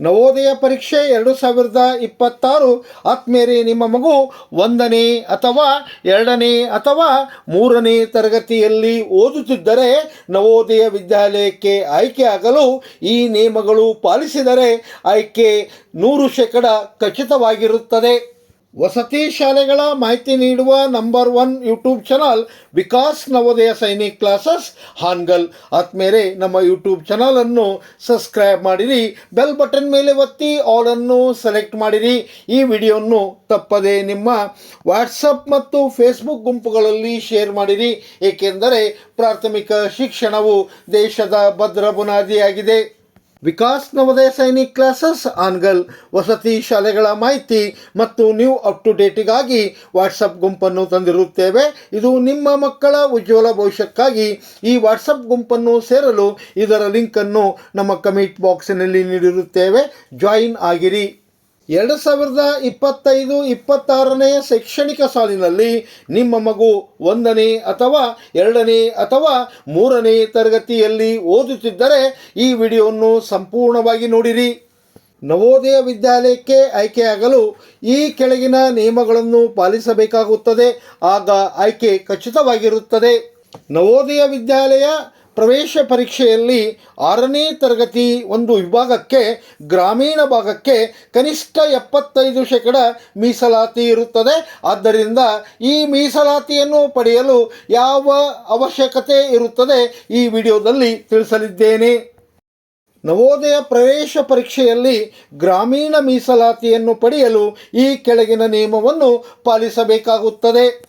ನವೋದಯ ಪರೀಕ್ಷೆ ಎರಡು ಸಾವಿರದ ಇಪ್ಪತ್ತಾರು. ಆತ್ಮೇರೆ ನಿಮ್ಮ ಮಗು ಒಂದನೇ ಅಥವಾ ಎರಡನೇ ಅಥವಾ ಮೂರನೇ ತರಗತಿಯಲ್ಲಿ ಓದುತ್ತಿದ್ದರೆ ನವೋದಯ ವಿದ್ಯಾಲಯಕ್ಕೆ ಆಯ್ಕೆಯಾಗಲು ಈ ನಿಯಮಗಳು ಪಾಲಿಸಿದರೆ ಆಯ್ಕೆ ನೂರು ಶೇಕಡ ಖಚಿತವಾಗಿರುತ್ತದೆ. ವಸತಿ ಶಾಲೆಗಳ ಮಾಹಿತಿ ನೀಡುವ number one YouTube channel Vikas Navodaya Sainik classes, Hangal. ಆದ್ಮೇಲೆ ನಮ್ಮ ಯೂಟ್ಯೂಬ್ ಚಾನಲನ್ನು ಸಬ್ಸ್ಕ್ರೈಬ್ ಮಾಡಿರಿ, ಬೆಲ್ ಬಟನ್ ಮೇಲೆ ಒತ್ತಿ ಆಲನ್ನು ಸೆಲೆಕ್ಟ್ ಮಾಡಿರಿ. ಈ ವಿಡಿಯೋವನ್ನು ತಪ್ಪದೆ ನಿಮ್ಮ ವಾಟ್ಸಪ್ ಮತ್ತು ಫೇಸ್ಬುಕ್ ಗುಂಪುಗಳಲ್ಲಿ ಶೇರ್ ಮಾಡಿರಿ. ಏಕೆಂದರೆ ಪ್ರಾಥಮಿಕ ಶಿಕ್ಷಣವು ದೇಶದ ಭದ್ರ ಬುನಾದಿಯಾಗಿದೆ. ವಿಕಾಸ್ ನವೋದಯ ಸೈನಿಕ್ ಕ್ಲಾಸಸ್, ಆನ್ಗಲ್ ವಸತಿ ಶಾಲೆಗಳ ಮಾಹಿತಿ ಮತ್ತು ನ್ಯೂ ಅಪ್ ಟು ಡೇಟಿಗಾಗಿ ವಾಟ್ಸಪ್ ಗುಂಪನ್ನು ತಂದಿರುತ್ತೇವೆ. ಇದು ನಿಮ್ಮ ಮಕ್ಕಳ ಉಜ್ವಲ ಭವಿಷ್ಯಕ್ಕಾಗಿ ಈ ವಾಟ್ಸಪ್ ಗುಂಪನ್ನು ಸೇರಲು ಇದರ ಲಿಂಕನ್ನು ನಮ್ಮ ಕಮೆಂಟ್ ಬಾಕ್ಸಿನಲ್ಲಿ ನೀಡಿರುತ್ತೇವೆ. ಜಾಯಿನ್ ಆಗಿರಿ. ಎರಡು ಸಾವಿರದ ಇಪ್ಪತ್ತೈದು ಇಪ್ಪತ್ತಾರನೇ ಶೈಕ್ಷಣಿಕ ಸಾಲಿನಲ್ಲಿ ನಿಮ್ಮ ಮಗು ಒಂದನೇ ಅಥವಾ ಎರಡನೇ ಅಥವಾ ಮೂರನೇ ತರಗತಿಯಲ್ಲಿ ಓದುತ್ತಿದ್ದರೆ ಈ ವಿಡಿಯೋವನ್ನು ಸಂಪೂರ್ಣವಾಗಿ ನೋಡಿರಿ. ನವೋದಯ ವಿದ್ಯಾಲಯಕ್ಕೆ ಆಯ್ಕೆಯಾಗಲು ಈ ಕೆಳಗಿನ ನಿಯಮಗಳನ್ನು ಪಾಲಿಸಬೇಕಾಗುತ್ತದೆ. ಆಗ ಆಯ್ಕೆ ಖಚಿತವಾಗಿರುತ್ತದೆ. ನವೋದಯ ವಿದ್ಯಾಲಯ ಪ್ರವೇಶ ಪರೀಕ್ಷೆಯಲ್ಲಿ ಆರನೇ ತರಗತಿ ಒಂದು ವಿಭಾಗಕ್ಕೆ, ಗ್ರಾಮೀಣ ಭಾಗಕ್ಕೆ ಕನಿಷ್ಠ ಎಪ್ಪತ್ತೈದು ಶೇಕಡ ಮೀಸಲಾತಿ ಇರುತ್ತದೆ. ಆದ್ದರಿಂದ ಈ ಮೀಸಲಾತಿಯನ್ನು ಪಡೆಯಲು ಯಾವ ಅವಶ್ಯಕತೆ ಇರುತ್ತದೆ ಈ ವಿಡಿಯೋದಲ್ಲಿ ತಿಳಿಸಲಿದ್ದೇನೆ. ನವೋದಯ ಪ್ರವೇಶ ಪರೀಕ್ಷೆಯಲ್ಲಿ ಗ್ರಾಮೀಣ ಮೀಸಲಾತಿಯನ್ನು ಪಡೆಯಲು ಈ ಕೆಳಗಿನ ನಿಯಮವನ್ನು ಪಾಲಿಸಬೇಕಾಗುತ್ತದೆ.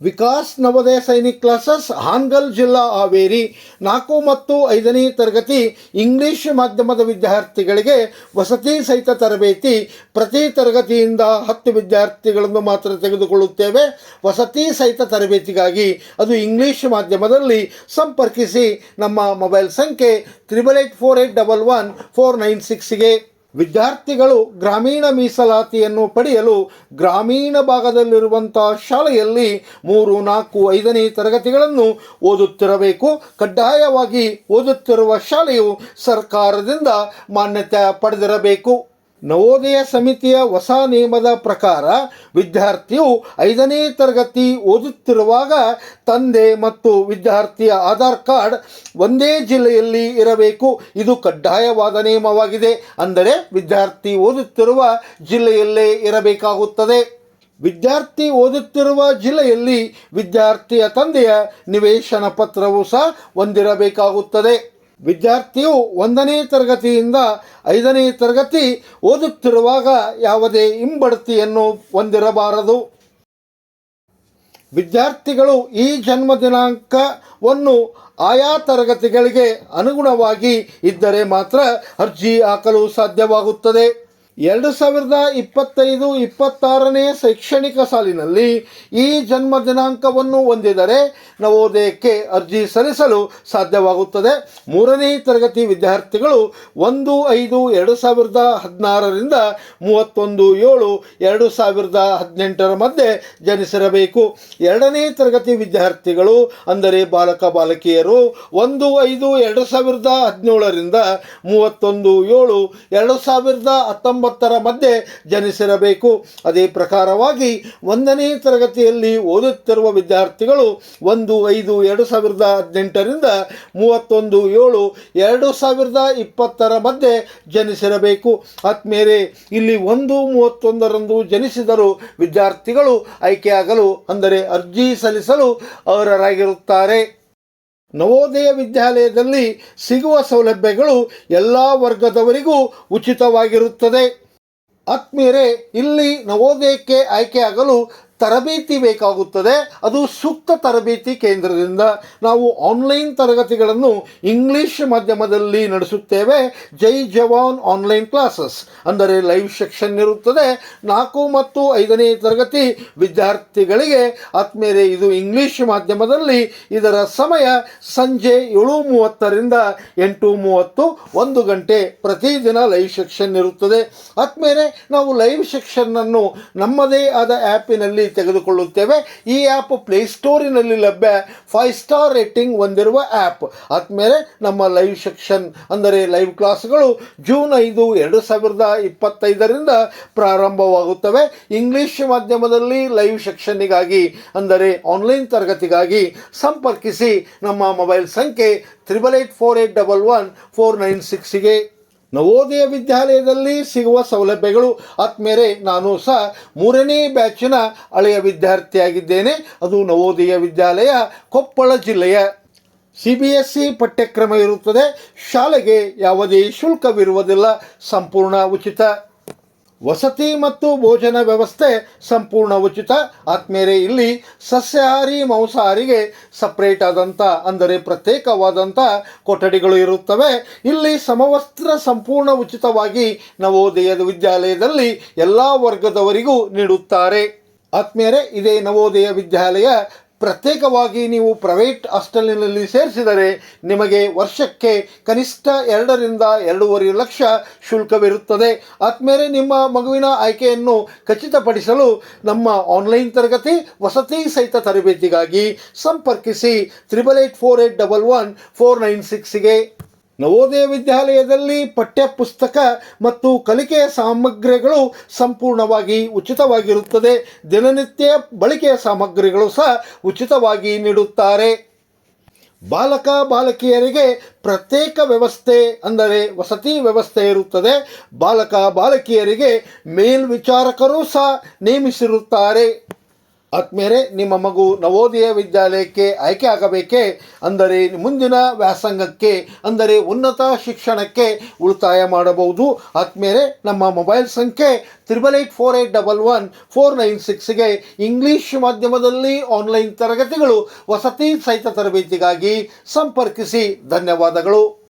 ವಿಕಾಸ್ ನವೋದಯ ಸೈನಿಕ್ ಕ್ಲಾಸಸ್, ಹಾನ್ಗಲ್ ಜಿಲ್ಲಾ ಹಾವೇರಿ, ನಾಲ್ಕು ಮತ್ತು ಐದನೇ ತರಗತಿ ಇಂಗ್ಲಿಷ್ ಮಾಧ್ಯಮದ ವಿದ್ಯಾರ್ಥಿಗಳಿಗೆ ವಸತಿ ಸಹಿತ ತರಬೇತಿ. ಪ್ರತಿ ತರಗತಿಯಿಂದ ಹತ್ತು ವಿದ್ಯಾರ್ಥಿಗಳನ್ನು ಮಾತ್ರ ತೆಗೆದುಕೊಳ್ಳುತ್ತೇವೆ. ವಸತಿ ಸಹಿತ ತರಬೇತಿಗಾಗಿ ಅದು ಇಂಗ್ಲಿಷ್ ಮಾಧ್ಯಮದಲ್ಲಿ ಸಂಪರ್ಕಿಸಿ ನಮ್ಮ ಮೊಬೈಲ್ ಸಂಖ್ಯೆ triple eight four eight double one four nine ಸಿಕ್ಸ್ಗೆ ವಿದ್ಯಾರ್ಥಿಗಳು ಗ್ರಾಮೀಣ ಮೀಸಲಾತಿಯನ್ನು ಪಡೆಯಲು ಗ್ರಾಮೀಣ ಭಾಗದಲ್ಲಿರುವಂಥ ಶಾಲೆಯಲ್ಲಿ ಮೂರು, ನಾಲ್ಕು, ಐದನೇ ತರಗತಿಗಳನ್ನು ಓದುತ್ತಿರಬೇಕು. ಕಡ್ಡಾಯವಾಗಿ ಓದುತ್ತಿರುವ ಶಾಲೆಯು ಸರ್ಕಾರದಿಂದ ಮಾನ್ಯತೆ ಪಡೆದಿರಬೇಕು. ನವೋದಯ ಸಮಿತಿಯ ಹೊಸ ನಿಯಮದ ಪ್ರಕಾರ ವಿದ್ಯಾರ್ಥಿಯು ಐದನೇ ತರಗತಿ ಓದುತ್ತಿರುವಾಗ ತಂದೆ ಮತ್ತು ವಿದ್ಯಾರ್ಥಿಯ ಆಧಾರ್ ಕಾರ್ಡ್ ಒಂದೇ ಜಿಲ್ಲೆಯಲ್ಲಿ ಇರಬೇಕು. ಇದು ಕಡ್ಡಾಯವಾದ ನಿಯಮವಾಗಿದೆ. ಅಂದರೆ ವಿದ್ಯಾರ್ಥಿ ಓದುತ್ತಿರುವ ಜಿಲ್ಲೆಯಲ್ಲೇ ಇರಬೇಕಾಗುತ್ತದೆ. ವಿದ್ಯಾರ್ಥಿ ಓದುತ್ತಿರುವ ಜಿಲ್ಲೆಯಲ್ಲಿ ವಿದ್ಯಾರ್ಥಿಯ ತಂದೆಯ ನಿವೇಶನ ಪತ್ರವು ಸಹ ಹೊಂದಿರಬೇಕಾಗುತ್ತದೆ. ವಿದ್ಯಾರ್ಥಿಯು ಒಂದನೇ ತರಗತಿಯಿಂದ ಐದನೇ ತರಗತಿ ಓದುತ್ತಿರುವಾಗ ಯಾವುದೇ ಹಿಂಬಡ್ತಿಯನ್ನು ಹೊಂದಿರಬಾರದು. ವಿದ್ಯಾರ್ಥಿಗಳು ಈ ಜನ್ಮ ದಿನಾಂಕವನ್ನು ಆಯಾ ತರಗತಿಗಳಿಗೆ ಅನುಗುಣವಾಗಿ ಇದ್ದರೆ ಮಾತ್ರ ಅರ್ಜಿ ಹಾಕಲು ಸಾಧ್ಯವಾಗುತ್ತದೆ. ಎರಡು ಸಾವಿರದ ಇಪ್ಪತ್ತೈದು ಇಪ್ಪತ್ತಾರನೇ ಶೈಕ್ಷಣಿಕ ಸಾಲಿನಲ್ಲಿ ಈ ಜನ್ಮ ದಿನಾಂಕವನ್ನು ಹೊಂದಿದರೆ ನವೋದಯಕ್ಕೆ ಅರ್ಜಿ ಸಲ್ಲಿಸಲು ಸಾಧ್ಯವಾಗುತ್ತದೆ. ಮೂರನೇ ತರಗತಿ ವಿದ್ಯಾರ್ಥಿಗಳು ಒಂದು ಐದು ಎರಡು ಸಾವಿರದ ಹದಿನಾರರಿಂದ ಮೂವತ್ತೊಂದು ಏಳು ಎರಡು ಸಾವಿರದ ಹದಿನೆಂಟರ ಮಧ್ಯೆ ಜನಿಸಿರಬೇಕು. ಎರಡನೇ ತರಗತಿ ವಿದ್ಯಾರ್ಥಿಗಳು ಅಂದರೆ ಬಾಲಕ ಬಾಲಕಿಯರು ಒಂದು ಐದು ಎರಡು ಸಾವಿರದ ಹದಿನೇಳರಿಂದ ಮೂವತ್ತೊಂದು ಏಳು ಎರಡು ಸಾವಿರದ ಹತ್ತೊಂಬತ್ತರ ಮಧ್ಯೆ ಜನಿಸಿರಬೇಕು. ಅದೇ ಪ್ರಕಾರವಾಗಿ ಒಂದನೇ ತರಗತಿಯಲ್ಲಿ ಓದುತ್ತಿರುವ ವಿದ್ಯಾರ್ಥಿಗಳು ಒಂದು, ಐದು, ಎರಡು ಸಾವಿರದ ಹದಿನೆಂಟರಿಂದ ಮೂವತ್ತೊಂದು, ಏಳು, ಎರಡು ಸಾವಿರದ ಇಪ್ಪತ್ತರ ಮಧ್ಯೆ ಜನಿಸಿರಬೇಕು. ಆದ್ಮೇಲೆ ಇಲ್ಲಿ ಒಂದು, ಮೂವತ್ತೊಂದರಂದು ಜನಿಸಿದರೂ ವಿದ್ಯಾರ್ಥಿಗಳು ಆಯ್ಕೆಯಾಗಲು ಅಂದರೆ ಅರ್ಜಿ ಸಲ್ಲಿಸಲು ಅರ್ಹರಾಗಿರುತ್ತಾರೆ. ನವೋದಯ ವಿದ್ಯಾಲಯದಲ್ಲಿ ಸಿಗುವ ಸೌಲಭ್ಯಗಳು ಎಲ್ಲ ವರ್ಗದವರಿಗೂ ಉಚಿತವಾಗಿರುತ್ತದೆ. ಆತ್ಮೀಯರೇ ಇಲ್ಲಿ ನವೋದಯಕ್ಕೆ ಆಯ್ಕೆಯಾಗಲು ತರಬೇತಿ ಬೇಕಾಗುತ್ತದೆ. ಅದು ಸೂಕ್ತ ತರಬೇತಿ ಕೇಂದ್ರದಿಂದ ನಾವು ಆನ್ಲೈನ್ ತರಗತಿಗಳನ್ನು ಇಂಗ್ಲಿಷ್ ಮಾಧ್ಯಮದಲ್ಲಿ ನಡೆಸುತ್ತೇವೆ. ಜೈ ಜವಾನ್ ಆನ್ಲೈನ್ ಕ್ಲಾಸಸ್ ಅಂದರೆ ಲೈವ್ ಸೆಕ್ಷನ್ ಇರುತ್ತದೆ. ನಾಲ್ಕು ಮತ್ತು ಐದನೇ ತರಗತಿ ವಿದ್ಯಾರ್ಥಿಗಳಿಗೆ ಆತ್ಮೇಲೆ ಇದು ಇಂಗ್ಲಿಷ್ ಮಾಧ್ಯಮದಲ್ಲಿ ಇದರ ಸಮಯ ಸಂಜೆ ಏಳು ಮೂವತ್ತರಿಂದ ಎಂಟು ಮೂವತ್ತು ಒಂದು ಗಂಟೆ ಪ್ರತಿದಿನ ಲೈವ್ ಸೆಕ್ಷನ್ ಇರುತ್ತದೆ. ಆತ್ಮೇಲೆ ನಾವು ಲೈವ್ ಸೆಕ್ಷನ್ನನ್ನು ನಮ್ಮದೇ ಆದ ಆ್ಯಪಿನಲ್ಲಿ ತೆಗೆದುಕೊಳ್ಳುತ್ತೇವೆ. ಈ ಆ್ಯಪ್ ಪ್ಲೇಸ್ಟೋರಿನಲ್ಲಿ ಲಭ್ಯ ಫೈವ್ ಸ್ಟಾರ್ ರೇಟಿಂಗ್ ಹೊಂದಿರುವ ಆ್ಯಪ್ ಆದಮೇಲೆ ನಮ್ಮ ಲೈವ್ ಸೆಕ್ಷನ್ ಅಂದರೆ ಲೈವ್ ಕ್ಲಾಸ್ಗಳು ಜೂನ್ ಐದು, ಎರಡು ಸಾವಿರದ ಇಪ್ಪತ್ತೈದರಿಂದ ಪ್ರಾರಂಭವಾಗುತ್ತವೆ. ಇಂಗ್ಲಿಷ್ ಮಾಧ್ಯಮದಲ್ಲಿ ಲೈವ್ ಸೆಕ್ಷನ್ನಿಗಾಗಿ ಅಂದರೆ ಆನ್ಲೈನ್ ತರಗತಿಗಾಗಿ ಸಂಪರ್ಕಿಸಿ ನಮ್ಮ ಮೊಬೈಲ್ ಸಂಖ್ಯೆ triple eight four eight double one four nine ಸಿಕ್ಸಿಗೆ Navodaya ವಿದ್ಯಾಲಯದಲ್ಲಿ ಸಿಗುವ ಸೌಲಭ್ಯಗಳು. ಆದ್ಮೇಲೆ ನಾನು ಸಹ ಮೂರನೇ ಬ್ಯಾಚಿನ ಹಳೆಯ ವಿದ್ಯಾರ್ಥಿಯಾಗಿದ್ದೇನೆ. ಅದು ನವೋದಯ ವಿದ್ಯಾಲಯ, ಕೊಪ್ಪಳ ಜಿಲ್ಲೆಯ ಸಿ ಬಿ ಎಸ್ ಸಿ ಪಠ್ಯಕ್ರಮ ಇರುತ್ತದೆ. ಶಾಲೆಗೆ ಯಾವುದೇ ಶುಲ್ಕವಿರುವುದಿಲ್ಲ. ಸಂಪೂರ್ಣ ಉಚಿತ. ವಸತಿ ಮತ್ತು ಭೋಜನ ವ್ಯವಸ್ಥೆ ಸಂಪೂರ್ಣ ಉಚಿತ. ಆತ್ಮೇರೆ ಇಲ್ಲಿ ಸಸ್ಯಾಹಾರಿ, ಮಾಂಸಾಹಾರಿಗೆ ಸಪ್ರೇಟ್ ಆದಂಥ ಅಂದರೆ ಪ್ರತ್ಯೇಕವಾದಂಥ ಕೊಠಡಿಗಳು ಇರುತ್ತವೆ. ಇಲ್ಲಿ ಸಮವಸ್ತ್ರ ಸಂಪೂರ್ಣ ಉಚಿತವಾಗಿ ನವೋದಯದ ವಿದ್ಯಾಲಯದಲ್ಲಿ ಎಲ್ಲ ವರ್ಗದವರಿಗೂ ನೀಡುತ್ತಾರೆ. ಆತ್ಮೇರೆ ಇದೇ ನವೋದಯ ವಿದ್ಯಾಲಯ ಪ್ರತ್ಯೇಕವಾಗಿ ನೀವು ಪ್ರೈವೇಟ್ ಹಾಸ್ಟೆಲ್ನಲ್ಲಿ ಸೇರಿಸಿದರೆ ನಿಮಗೆ ವರ್ಷಕ್ಕೆ ಕನಿಷ್ಠ ಎರಡರಿಂದ ಎರಡೂವರೆ ಲಕ್ಷ ಶುಲ್ಕವಿರುತ್ತದೆ. ಆದ್ಮೇಲೆ ನಿಮ್ಮ ಮಗುವಿನ ಆಯ್ಕೆಯನ್ನು ಖಚಿತಪಡಿಸಲು ನಮ್ಮ ಆನ್ಲೈನ್ ತರಗತಿ ವಸತಿ ಸಹಿತ ತರಬೇತಿಗಾಗಿ ಸಂಪರ್ಕಿಸಿ triple eight four eight double one four nine ಸಿಕ್ಸ್ಗೆ Navodaya ವಿದ್ಯಾಲಯದಲ್ಲಿ ಪಠ್ಯಪುಸ್ತಕ ಮತ್ತು ಕಲಿಕೆಯ ಸಾಮಗ್ರಿಗಳು ಸಂಪೂರ್ಣವಾಗಿ ಉಚಿತವಾಗಿರುತ್ತದೆ. ದಿನನಿತ್ಯ ಬಳಕೆಯ ಸಾಮಗ್ರಿಗಳು ಸಹ ಉಚಿತವಾಗಿ ನೀಡುತ್ತಾರೆ. ಬಾಲಕ, ಬಾಲಕಿಯರಿಗೆ ಪ್ರತ್ಯೇಕ ವ್ಯವಸ್ಥೆ ಅಂದರೆ ವಸತಿ ವ್ಯವಸ್ಥೆ ಇರುತ್ತದೆ. ಬಾಲಕ, ಬಾಲಕಿಯರಿಗೆ ಮೇಲ್ವಿಚಾರಕರು ಸಹ ನೇಮಿಸಿರುತ್ತಾರೆ. ಆದ್ಮೇಲೆ ನಿಮ್ಮ ಮಗು ನವೋದಯ ವಿದ್ಯಾಲಯಕ್ಕೆ ಆಯ್ಕೆ ಆಗಬೇಕೇ? ಅಂದರೆ ಮುಂದಿನ ವ್ಯಾಸಂಗಕ್ಕೆ, ಅಂದರೆ ಉನ್ನತ ಶಿಕ್ಷಣಕ್ಕೆ ಉಳಿತಾಯ ಮಾಡಬಹುದು. ಅಕ್ಮೇರೆ ನಮ್ಮ ಮೊಬೈಲ್ ಸಂಖ್ಯೆ triple eight four eight double one four nine ಸಿಕ್ಸ್ಗೆ English ಮಾಧ್ಯಮದಲ್ಲಿ ಆನ್ಲೈನ್ ತರಗತಿಗಳು ವಸತಿ ಸಹಿತ ತರಬೇತಿಗಾಗಿ ಸಂಪರ್ಕಿಸಿ. ಧನ್ಯವಾದಗಳು.